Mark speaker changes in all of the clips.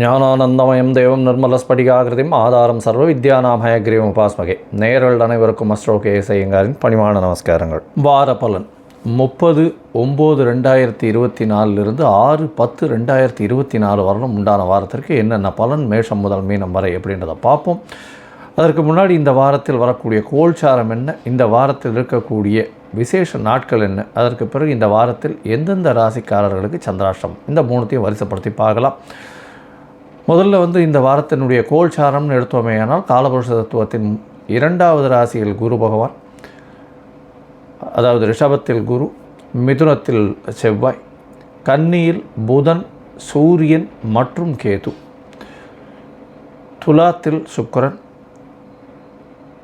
Speaker 1: ஞானானந்தமயம் தேவம் நிர்மலஸ்படிகாகிருதிம் ஆதாரம் சர்வ வித்யானாமயக்ரீவம் உபாஸ்மகே. நேரல் அனைவருக்கும் அஸ்ட்ரோ கே ஐயங்காரின் பணிவான நமஸ்காரங்கள். வார பலன். முப்பது ஒம்பது ரெண்டாயிரத்தி இருபத்தி நாலுலேருந்து ஆறு பத்து ரெண்டாயிரத்தி இருபத்தி நாலு வரலும் உண்டான வாரத்திற்கு என்னென்ன பலன் மேஷம் முதல் மீனம் வரை எப்படின்றத பார்ப்போம். அதற்கு முன்னாடி இந்த வாரத்தில் வரக்கூடிய கோல்சாரம் என்ன இந்த வாரத்தில் இருக்கக்கூடிய விசேஷ நாட்கள் என்ன அதற்கு பிறகு இந்த வாரத்தில் எந்தெந்த ராசிக்காரர்களுக்கு சந்திராஷ்டம் இந்த மூணுத்தையும் வரிசைப்படுத்தி பார்க்கலாம். முதல்ல வந்து இந்த வாரத்தினுடைய கோல்சாரம்னு எடுத்தோமேயானால் காலபுருஷ தத்துவத்தின் இரண்டாவது ராசியில் குரு பகவான் அதாவது ரிஷபத்தில் குரு மிதுனத்தில் செவ்வாய் கன்னியில் புதன் சூரியன் மற்றும் கேது. துலாத்தில் சுக்கரன்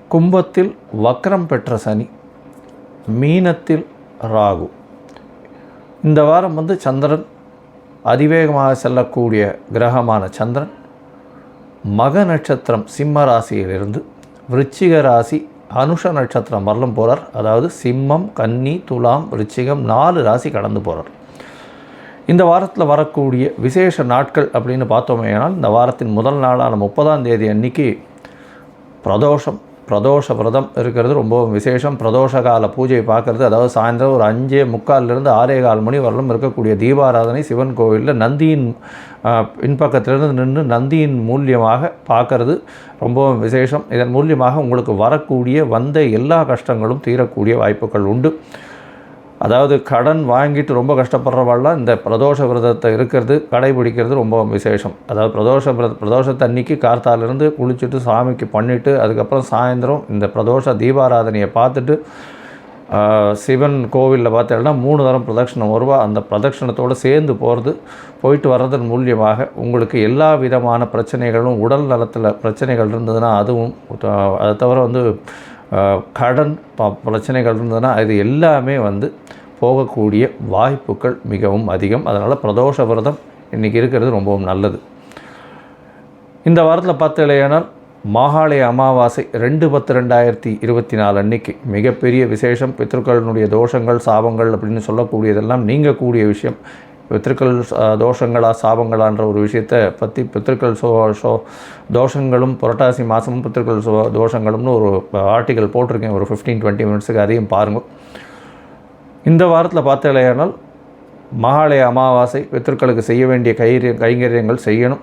Speaker 1: கும்பத்தில் வக்ரம் பெற்ற சனி மீனத்தில் ராகு. இந்த வாரம் வந்து சந்திரன் அதிவேகமாக செல்லக்கூடிய கிரகமான சந்திரன் மக நட்சத்திரம் சிம்ம ராசியிலிருந்து விருச்சிக ராசி அனுஷ நட்சத்திரம் வரலும் போகிறார் அதாவது சிம்மம் கன்னி துலாம் விருச்சிகம் நாலு ராசி கடந்து போகிறார் இந்த வாரத்தில் வரக்கூடிய விசேஷ நாட்கள் அப்படின்னு பார்த்தோமே ஆனால் இந்த வாரத்தின் முதல் நாளான முப்பதாம் தேதி அன்னைக்கு பிரதோஷம் பிரதோஷ விரதம் இருக்கிறது. ரொம்பவும் விசேஷம். பிரதோஷ கால பூஜை பார்க்குறது. அதாவது சாயந்தரம் ஒரு அஞ்சே முக்கால்லேருந்து ஆறே கால் மணி வரலும் இருக்கக்கூடிய தீபாராதனை சிவன் கோவிலில் நந்தியின் பின்பக்கத்திலிருந்து நின்று நந்தியின் மூலியமாக பார்க்கறது. ரொம்பவும் விசேஷம். இதன் மூலியமாக உங்களுக்கு வரக்கூடிய வந்த எல்லா கஷ்டங்களும் தீரக்கூடிய வாய்ப்புகள் உண்டு. அதாவது கடன் வாங்கிட்டு ரொம்ப கஷ்டப்படுறவாள்லாம் இந்த பிரதோஷ விரதத்தை இருக்கிறது கடைபிடிக்கிறது ரொம்ப விசேஷம். அதாவது பிரதோஷ விரத பிரதோஷத்தை அன்னைக்கு கார்த்தாலேருந்து குளிச்சுட்டு சாமிக்கு பண்ணிவிட்டு அதுக்கப்புறம் சாயந்தரம் இந்த பிரதோஷ தீபாராதனையை பார்த்துட்டு சிவன் கோவிலில் பார்த்தீங்கன்னா மூணு தரம் பிரதட்சணம் வருவா. அந்த பிரதட்சிணத்தோடு சேர்ந்து போகிறது போயிட்டு வர்றதன் மூலியமாக உங்களுக்கு எல்லா விதமான பிரச்சனைகளும் உடல் நலத்தில் பிரச்சனைகள் இருந்ததுன்னா அதுவும் அதை தவிர வந்து கடன் ப பிரச்சனைகள் இருந்ததுன்னா இது எல்லாமே வந்து போகக்கூடிய வாய்ப்புகள் மிகவும் அதிகம். அதனால் பிரதோஷ விரதம் இன்றைக்கி இருக்கிறது ரொம்பவும் நல்லது. இந்த வாரத்தில் பார்த்து இல்லையானால் மாகாளய அமாவாசை ரெண்டு பத்து ரெண்டாயிரத்தி இருபத்தி நாலு அன்னைக்கு மிகப்பெரிய விசேஷம். பித்ருக்களினுடைய தோஷங்கள் சாபங்கள் அப்படின்னு சொல்லக்கூடியதெல்லாம் நீங்கக்கூடிய விஷயம். பித்திருக்கள் தோஷங்களா சாபங்களான்ற ஒரு விஷயத்தை பற்றி பித்திருக்கள் சோ ஷோ தோஷங்களும் புரட்டாசி மாதமும் பித்திருக்கள் சோ தோஷங்களும்னு ஒரு ஆர்டிக்கல் போட்டிருக்கேன். ஒரு ஃபிஃப்டீன் டுவெண்ட்டி மினிட்ஸுக்கு அதையும் பாருங்கள் இந்த வாரத்தில் பார்த்தலையானால் மகாலய அமாவாசை பித்திருக்களுக்கு செய்ய வேண்டிய கைரிய கைங்கரியங்கள் செய்யணும்.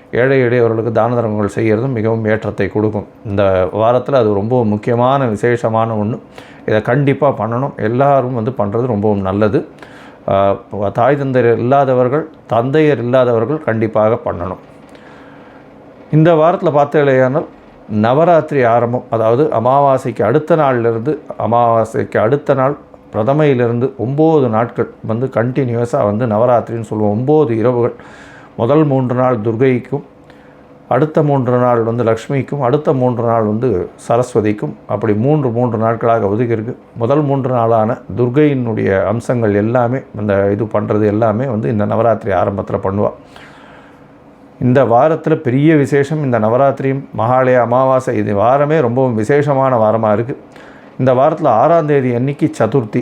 Speaker 1: ஏழை எளியவர்களுக்கு தான தர்மங்கள் செய்கிறதும் மிகவும் ஏற்றத்தை கொடுக்கும். இந்த வாரத்தில் அது ரொம்ப முக்கியமான விசேஷமான ஒன்று இதை கண்டிப்பாக பண்ணணும். எல்லாரும் வந்து பண்ணுறது ரொம்பவும் நல்லது. தாய் தந்தையர் இல்லாதவர்கள் தந்தையர் இல்லாதவர்கள் கண்டிப்பாக பண்ணணும். இந்த வாரத்தில் பார்த்தீங்களேயானால் நவராத்திரி ஆரம்பம் அதாவது அமாவாசைக்கு அடுத்த நாள்லேருந்து அமாவாசைக்கு அடுத்த நாள் பிரதமையிலிருந்து ஒம்பது நாட்கள் வந்து கண்டினியூஸாக வந்து நவராத்திரின்னு சொல்லுவோம். ஒம்பது இரவுகள். முதல் மூன்று நாள் துர்கைக்கும் அடுத்த மூன்று நாள் வந்து லக்ஷ்மிக்கும் அடுத்த மூன்று நாள் வந்து சரஸ்வதிக்கும் அப்படி மூன்று மூன்று நாட்களாக ஒதுக்கியிருக்கு. முதல் மூன்று நாளான துர்கையினுடைய அம்சங்கள் எல்லாமே இந்த இது பண்ணுறது எல்லாமே வந்து இந்த நவராத்திரி ஆரம்பத்தில் பண்ணுவாள் இந்த வாரத்தில் பெரிய விசேஷம் இந்த நவராத்திரியும் மகாலய அமாவாசை இது வாரமே ரொம்பவும் விசேஷமான வாரமாக இருக்குது இந்த வாரத்தில் ஆறாம் தேதி அன்னைக்கு சதுர்த்தி.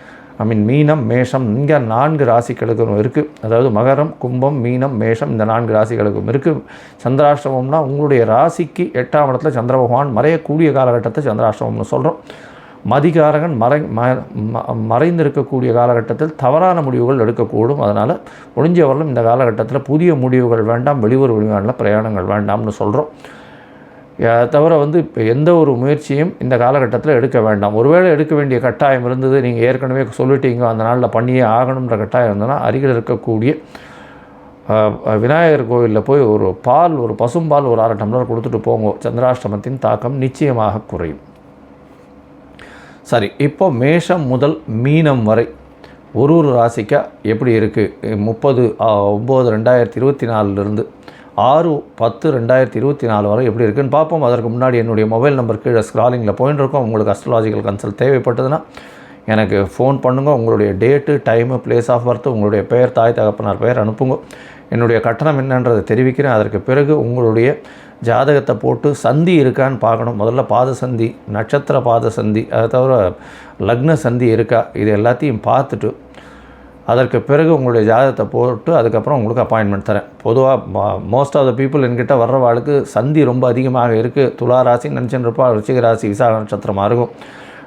Speaker 1: ஐ மீன் மீனம் மேஷம் இங்கே நான்கு ராசிகளுக்கும் இருக்குது அதாவது மகரம் கும்பம் மீனம் மேஷம் இந்த நான்கு ராசிகளுக்கும் இருக்குது சந்திராஷ்டமம்னா உங்களுடைய ராசிக்கு எட்டாம் இடத்துல சந்திர பகவான் மறையக்கூடிய காலகட்டத்தை சந்திராஷ்டமம்னு சொல்கிறோம் மதிகாரகன் மறை ம மறைந்திருக்கக்கூடிய காலகட்டத்தில் தவறான முடிவுகள் எடுக்கக்கூடும். அதனால் முடிஞ்சவர்களும் இந்த காலகட்டத்தில் புதிய முடிவுகள் வேண்டாம் வெளியூர் வெளிநாட்டில் பிரயாணங்கள் வேண்டாம்னு சொல்கிறோம் தவிர வந்து இப்போ எந்த ஒரு முயற்சியும் இந்த காலகட்டத்தில் எடுக்க வேண்டாம். ஒருவேளை எடுக்க வேண்டிய கட்டாயம் இருந்தது நீங்கள் ஏற்கனவே சொல்லிட்டீங்க அந்த நாளில் பண்ணியே ஆகணுன்ற கட்டாயம் இருந்ததுன்னா அருகில் இருக்கக்கூடிய விநாயகர் கோவிலில் போய் ஒரு பால் ஒரு பசும்பால் ஒரு அரை டம்ளர் கொடுத்துட்டு போங்க. சந்திராஷ்டமத்தின் தாக்கம் நிச்சயமாக குறையும். சரி இப்போ மேஷம் முதல் மீனம் வரை ஒரு ஒரு ராசிக்கா எப்படி இருக்குது முப்பது ஒம்பது ரெண்டாயிரத்தி இருபத்தி நாலுலேருந்து ஆறு பத்து ரெண்டாயிரத்தி இருபத்தி நாலு வரை எப்படி இருக்குன்னு பார்ப்போம். அதற்கு முன்னாடி என்னுடைய மொபைல் நம்பர் கீழே ஸ்க்ராலிங்கில் போயின்னு இருக்கோம். உங்களுக்கு அஸ்ட்ராலாஜிக்கல் கன்சல்ட் தேவைப்பட்டதுன்னா எனக்கு ஃபோன் பண்ணுங்கள் உங்களுடைய date time place of birth உங்களுடைய பெயர் தாய் தகப்பனார் பெயர் அனுப்புங்க. என்னுடைய கட்டணம் என்னன்றதை தெரிவிக்கிறேன். அதற்கு பிறகு உங்களுடைய ஜாதகத்தை போட்டு சந்தி இருக்கான்னு பார்க்கணும். முதல்ல பாத சந்தி நட்சத்திர பாத சந்தி அதை தவிர லக்ன சந்தி இருக்கா? இது எல்லாத்தையும் பார்த்துட்டு அதற்கு பிறகு உங்களுடைய ஜாதகத்தை போட்டு அதுக்கப்புறம் உங்களுக்கு அப்பாயின்மெண்ட் தரேன். பொதுவாக மோஸ்ட் ஆஃப் த பீப்புள் என்கிட்ட வர்றவாளுக்கு சந்தி ரொம்ப அதிகமாக இருக்குது துலா ராசி நினச்சின்னு இருப்பா ரிச்சிக ராசி விசாக நட்சத்திரமாக இருக்கும்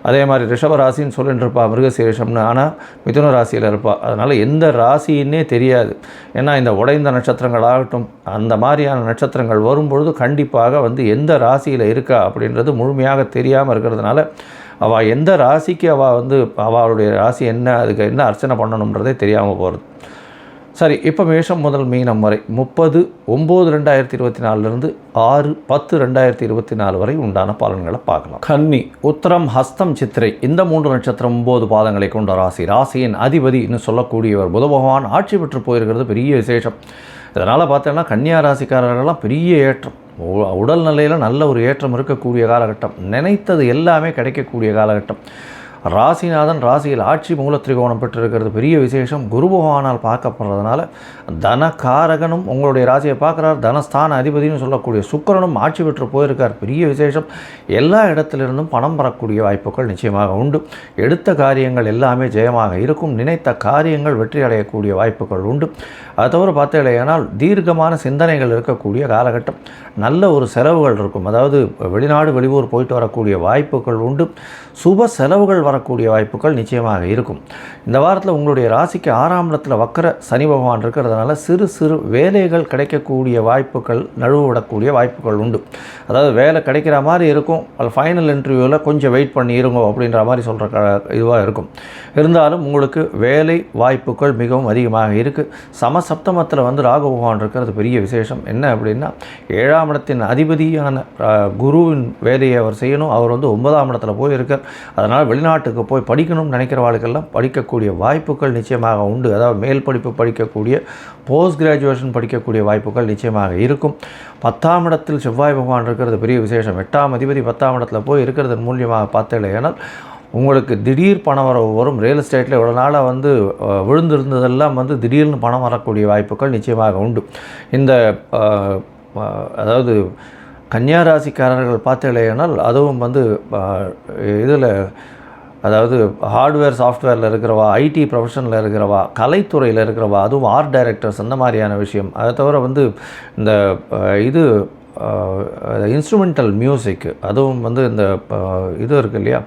Speaker 1: அதே மாதிரி ரிஷப ராசின்னு சொல்லிட்டு இருப்பா மிருகசீரிஷம்னு ஆனால் மிதுன ராசியில் இருப்பாள் அதனால் எந்த ராசின்னே தெரியாது. ஏன்னா இந்த உடைந்த நட்சத்திரங்கள் ஆகட்டும் அந்த மாதிரியான நட்சத்திரங்கள் வரும்பொழுது கண்டிப்பாக வந்து எந்த ராசியில் இருக்கா அப்படின்றது முழுமையாக தெரியாமல் இருக்கிறதுனால அவள் எந்த ராசிக்கு அவள் வந்து அவளுடைய ராசி என்ன அதுக்கு என்ன அர்ச்சனை பண்ணணுன்றதே தெரியாமல் போகிறது சரி இப்போ மேஷம் முதல் மீனம் வரை முப்பது ஒம்பது ரெண்டாயிரத்தி இருபத்தி நாலுலேருந்து ஆறு பத்து ரெண்டாயிரத்தி இருபத்தி நாலு வரை உண்டான பலன்களை பார்க்கலாம். கன்னி உத்தரம் ஹஸ்தம் சித்திரை இந்த மூன்று நட்சத்திரம் ஒம்பது பாதங்களை கொண்ட ராசி. ராசியின் அதிபதினு சொல்லக்கூடியவர் புத பகவான் ஆட்சி பெற்று போயிருக்கிறது பெரிய விசேஷம். இதனால் பார்த்தோன்னா கன்னியா ராசிக்காரர்கள்லாம் பெரிய ஏற்றம். உடல் நிலையில் நல்ல ஒரு ஏற்றம் இருக்கக்கூடிய காலகட்டம். நினைத்தது எல்லாமே கிடைக்கக்கூடிய காலகட்டம். ராசிநாதன் ராசியில் ஆட்சி மூல திரிகோணம் பெற்றிருக்கிறது. பெரிய விசேஷம். குரு பகவானால் பார்க்கப்படுறதுனால தனகாரகனும் உங்களுடைய ராசியை பார்க்குறார். தனஸ்தான அதிபதினு சொல்லக்கூடிய சுக்கரனும் ஆட்சி பெற்று போயிருக்கார். பெரிய விசேஷம். எல்லா இடத்திலிருந்தும் பணம் பெறக்கூடிய வாய்ப்புகள் நிச்சயமாக உண்டு. எடுத்த காரியங்கள் எல்லாமே ஜெயமாக இருக்கும். நினைத்த காரியங்கள் வெற்றி அடையக்கூடிய வாய்ப்புகள் உண்டு. அது தவிர பார்த்தீங்களேனால் தீர்க்கமான சிந்தனைகள் இருக்கக்கூடிய காலகட்டம். நல்ல ஒரு செலவுகள் இருக்கும். அதாவது வெளிநாடு வெளியூர் போயிட்டு வரக்கூடிய வாய்ப்புகள் உண்டு. சுப செலவுகள் வர வரக்கூடிய வாய்ப்புகள் நிச்சயமாக இருக்கும். இந்த வாரத்தில் உங்களுடைய ராசிக்கு ஆறாம் வக்கர சனி பகவான் இருக்கிறதுனால சிறு சிறு வேலைகள் கிடைக்கக்கூடிய வாய்ப்புகள் நழுவடக்கூடிய வாய்ப்புகள் உண்டு. அதாவது வேலை கிடைக்கிற மாதிரி இருக்கும். அது ஃபைனல் இன்டர்வியூவில் கொஞ்சம் வெயிட் பண்ணி இருங்க அப்படின்ற மாதிரி சொல்கிற க இதுவாக இருக்கும். இருந்தாலும் உங்களுக்கு வேலை வாய்ப்புகள் மிகவும் அதிகமாக இருக்குது சமசப்தமத்தில் வந்து ராகு பகவான் இருக்கிறது பெரிய விசேஷம். என்ன அப்படின்னா ஏழாம் இடத்தின் அதிபதியான குருவின் வேலையை அவர் செய்யணும். அவர் வந்து ஒன்பதாம் இடத்துல போய் இருக்கார் அதனால் வெளிநாட்டுக்கு போய் படிக்கணும்னு நினைக்கிறவாளுக்கெல்லாம் படிக்கக்கூடிய வாய்ப்புகள் நிச்சயமாக உண்டு. அதாவது மேல் படிப்பு படிக்கக்கூடிய போஸ்ட் கிராஜுவேஷன் படிக்கக்கூடிய வாய்ப்புகள் நிச்சயமாக இருக்கும். பத்தாம் இடத்தில் செவ்வாய் பகவான் இருக்கிறது பெரிய விசேஷம். எட்டாம் அதிபதி பத்தாம் இடத்துல போய் இருக்கிறதன் மூலியமாக பார்த்தேனால் உங்களுக்கு திடீர் பணம் வர வரும். ரியல் எஸ்டேட்டில் இவ்வளோ நாளாக வந்து விழுந்திருந்ததெல்லாம் வந்து திடீர்னு பணம் வரக்கூடிய வாய்ப்புகள் நிச்சயமாக உண்டு. இந்த அதாவது கன்னியா ராசிக்காரர்கள் பார்த்தீங்களேனால் அதுவும் வந்து இதில் அதாவது ஹார்ட்வேர் சாஃப்ட்வேரில் இருக்கிறவா ஐடி ப்ரொஃபஷனில் இருக்கிறவா கலைத்துறையில் இருக்கிறவா அதுவும் ஆர்ட் டைரக்டர்ஸ் அந்த மாதிரியான விஷயம். அதை தவிர வந்து இந்த இது இன்ஸ்ட்ருமெண்டல் மியூசிக் அதுவும் வந்து இந்த இது இருக்கு இல்லையா?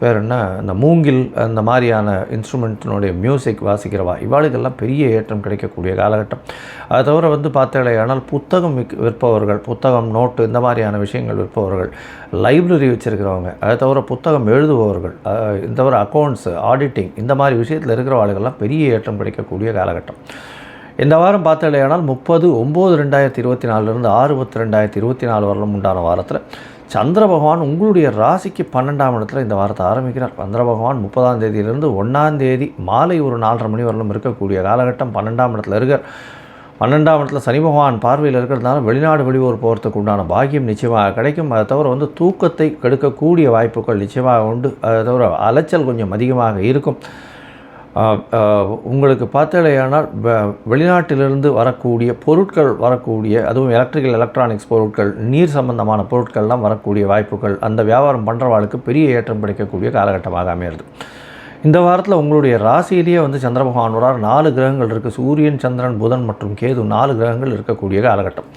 Speaker 1: பேர் என்ன? இந்த மூங்கில் அந்த மாதிரியான இன்ஸ்ட்ருமெண்ட்டினுடைய மியூசிக் வாசிக்கிறவா? இவாளுக்கெல்லாம் பெரிய ஏற்றம் கிடைக்கக்கூடிய காலகட்டம். அதை தவிர வந்து பார்த்தாலேயானால் புத்தகம் விக்- விற்பவர்கள் புத்தகம் நோட்டு இந்த மாதிரியான விஷயங்கள் விற்பவர்கள் லைப்ரரி வச்சுருக்கிறவங்க அதை தவிர புத்தகம் எழுதுபவர்கள் இந்த தவிர அக்கௌண்ட்ஸு ஆடிட்டிங் இந்த மாதிரி விஷயத்தில் இருக்கிறவாளுக்கெல்லாம் பெரிய ஏற்றம் கிடைக்கக்கூடிய காலகட்டம். இந்த வாரம் பார்த்தாலேயானால் முப்பது ஒம்பது ரெண்டாயிரத்தி இருபத்தி நாலுலேருந்து ஆறு பத்து ரெண்டாயிரத்தி இருபத்தி நாலு வரலும் உண்டான வாரத்தில் சந்திர பகவான் உங்களுடைய ராசிக்கு பன்னெண்டாம் இடத்துல இந்த வாரத்தை ஆரம்பிக்கிறார். சந்திர பகவான் முப்பதாம் தேதியிலிருந்து ஒன்றாம் தேதி மாலை ஒரு நாலரை மணி வரலும் இருக்கக்கூடிய காலகட்டம் பன்னெண்டாம் இடத்துல இருக்கார். பன்னெண்டாம் இடத்துல சனி பகவான் பார்வையில் இருக்கிறதுனால வெளிநாடு வெளியூர் போகிறதுக்கு உண்டான பாக்கியம் நிச்சயமாக கிடைக்கும். அதை தவிர வந்து தூக்கத்தை கெடுக்கக்கூடிய வாய்ப்புகள் நிச்சயமாக உண்டு. அதை தவிர அலைச்சல் கொஞ்சம் அதிகமாக இருக்கும். உங்களுக்கு பார்த்தலையானால் வெளிநாட்டிலிருந்து வரக்கூடிய பொருட்கள் வரக்கூடிய அதுவும் எலக்ட்ரிக்கல் எலக்ட்ரானிக்ஸ் பொருட்கள் நீர் சம்பந்தமான பொருட்கள்லாம் வரக்கூடிய வாய்ப்புகள் அந்த வியாபாரம் பண்ணுறவாளுக்கு பெரிய ஏற்றம் கிடைக்கக்கூடிய காலகட்டமாக அமையிறது. இந்த வாரத்தில் உங்களுடைய ராசியிலேயே வந்து சந்திர வரார் நாலு கிரகங்கள் இருக்குது சூரியன் சந்திரன் புதன் மற்றும் கேது நாலு கிரகங்கள் இருக்கக்கூடிய காலகட்டம்.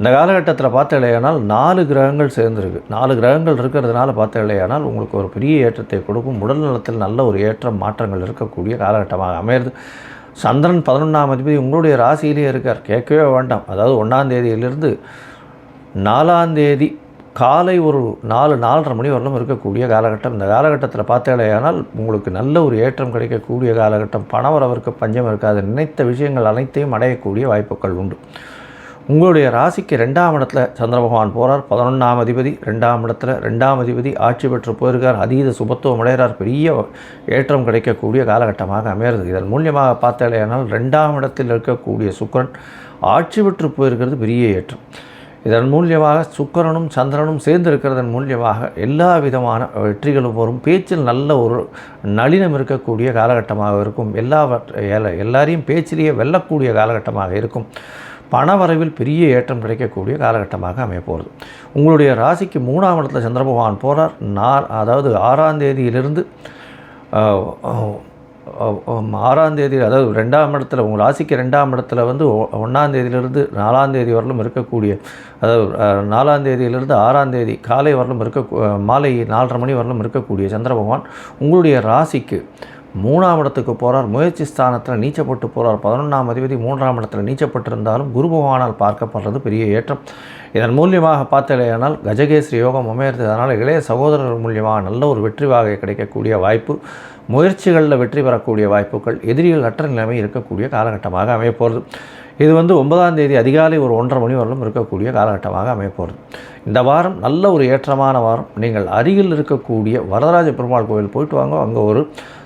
Speaker 1: இந்த காலகட்டத்தில் பார்த்த இல்லையானால் நாலு கிரகங்கள் சேர்ந்துருக்கு. நாலு கிரகங்கள் இருக்கிறதுனால பார்த்த இல்லையானால் உங்களுக்கு ஒரு பெரிய ஏற்றத்தை கொடுக்கும். உடல் நலத்தில் நல்ல ஒரு ஏற்றம் மாற்றங்கள் இருக்கக்கூடிய காலகட்டமாக அமையிறது. சந்திரன் பதினொன்றாம் அதிபதி உங்களுடைய ராசியிலேயே இருக்கார். கேட்கவே வேண்டாம். அதாவது ஒன்றாம் தேதியிலிருந்து காலை ஒரு நாலு நாலரை மணி வரலும் இருக்கக்கூடிய காலகட்டம். இந்த காலகட்டத்தில் பார்த்தாலேயானால் உங்களுக்கு நல்ல ஒரு ஏற்றம் கிடைக்கக்கூடிய காலகட்டம். பணவரவிற்கு பஞ்சம் இருக்காது. நினைத்த விஷயங்கள் அனைத்தையும் அடையக்கூடிய வாய்ப்புகள் உண்டு. உங்களுடைய ராசிக்கு ரெண்டாம் இடத்துல சந்திர பகவான் போகிறார் பதினொன்றாம் அதிபதி ரெண்டாம் இடத்துல ரெண்டாம் அதிபதி ஆட்சி பெற்று போயிருக்கார். அதீத சுபத்துவம் அடைகிறார். பெரிய ஏற்றம் கிடைக்கக்கூடிய காலகட்டமாக அமையிறது இதன் மூலியமாக பார்த்தாலேயானால் ரெண்டாம் இடத்தில் இருக்கக்கூடிய சுக்கரன் ஆட்சி பெற்று போயிருக்கிறது பெரிய ஏற்றம். இதன் மூலியமாக சுக்கரனும் சந்திரனும் சேர்ந்து இருக்கிறதன் மூலியமாக எல்லா விதமான வெற்றிகளும் வரும். பேச்சில் நல்ல ஒரு நளினம் இருக்கக்கூடிய காலகட்டமாக இருக்கும். எல்லா எல்லாரையும் பேச்சிலேயே வெல்லக்கூடிய காலகட்டமாக இருக்கும். பணவரவில் பெரிய ஏற்றம் கிடைக்கக்கூடிய காலகட்டமாக அமையப்போகிறது உங்களுடைய ராசிக்கு மூணாம் இடத்துல சந்திர பகவான் போகிறார் நார் அதாவது ஆறாம் தேதியிலிருந்து ஆறாம் தேதி அதாவது ரெண்டாம் இடத்துல உங்கள் ராசிக்கு ரெண்டாம் இடத்துல வந்து ஒன்றாம் தேதியிலிருந்து நாலாம் தேதி வரலும் இருக்கக்கூடிய அதாவது நாலாம் தேதியிலிருந்து ஆறாம் தேதி காலை வரலும் இருக்க மாலை நாலரை மணி வரலும் இருக்கக்கூடிய சந்திர பகவான் உங்களுடைய ராசிக்கு மூணாம் இடத்துக்கு போகிறார் முயற்சி ஸ்தானத்தில் நீச்சப்பட்டு போகிறார் பதினொன்றாம் அதிபதி மூன்றாம் இடத்துல நீச்சப்பட்டிருந்தாலும் குரு பகவானால் பார்க்கப்படுறது பெரிய ஏற்றம். இதன் மூலியமாக பார்த்தலையானால் கஜகேஸ்ரி யோகம் அமையிறது. அதனால் இளைய சகோதரர் மூலியமாக நல்ல ஒரு வெற்றி வாகை கிடைக்கக்கூடிய வாய்ப்பு முயற்சிகளில் வெற்றி பெறக்கூடிய வாய்ப்புகள் எதிரிகள் அற்ற நிலைமை இருக்கக்கூடிய காலகட்டமாக அமையப்போகிறது இது வந்து ஒன்பதாம் தேதி அதிகாலை ஒரு ஒன்றரை மணி வரலும் இருக்கக்கூடிய காலகட்டமாக அமையப்போகிறது இந்த வாரம் நல்ல ஒரு ஏற்றமான வாரம். நீங்கள் அருகில் இருக்கக்கூடிய வரதராஜ பெருமாள் கோவில் போயிட்டு வாங்க. அங்கே ஒரு